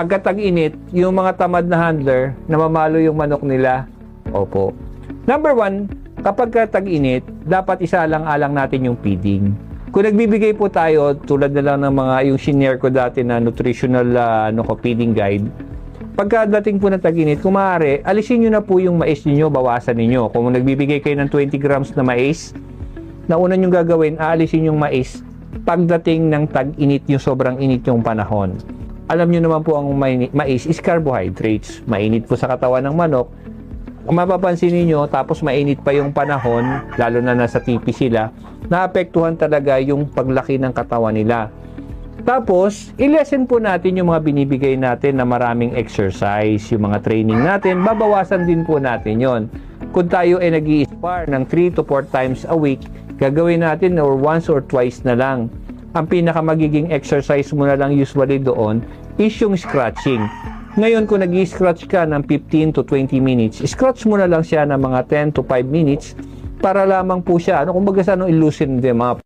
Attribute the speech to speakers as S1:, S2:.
S1: Pagka tag-init, yung mga tamad na handler, namamalo yung manok nila. Opo. Number one, kapag ka tag-init, dapat isa lang alang natin yung feeding. Kung nagbibigay po tayo, tulad na lang ng mga yung senior ko dati na nutritional ah, ano ko, feeding guide, pagkadating po ng tag-init, kung maaari, alisin nyo na po yung mais ninyo, bawasan ninyo. Kung nagbibigay kayo ng 20 grams na mais, na una nyo gagawin, aalisin yung mais pagdating ng tag-init yung sobrang init yung panahon. Alam nyo naman po ang mai- mais is carbohydrates. Mainit po sa katawan ng manok. Kung mapapansin niyo tapos mainit pa yung panahon, lalo na nasa tipi sila, naapektuhan talaga yung paglaki ng katawan nila. Tapos, i-lessen po natin yung mga binibigay natin na maraming exercise, yung mga training natin, babawasan din po natin yon. Kung tayo ay nag spar ng 3 to 4 times a week, gagawin natin or once or twice na lang. Ang pinaka magiging exercise mo na lang usually doon is yung scratching. Ngayon, kung nag scratch ka ng 15 to 20 minutes, scratch mo na lang siya ng mga 10 to 5 minutes para lamang po siya, ano, kumbaga sa ano, illusion din, mga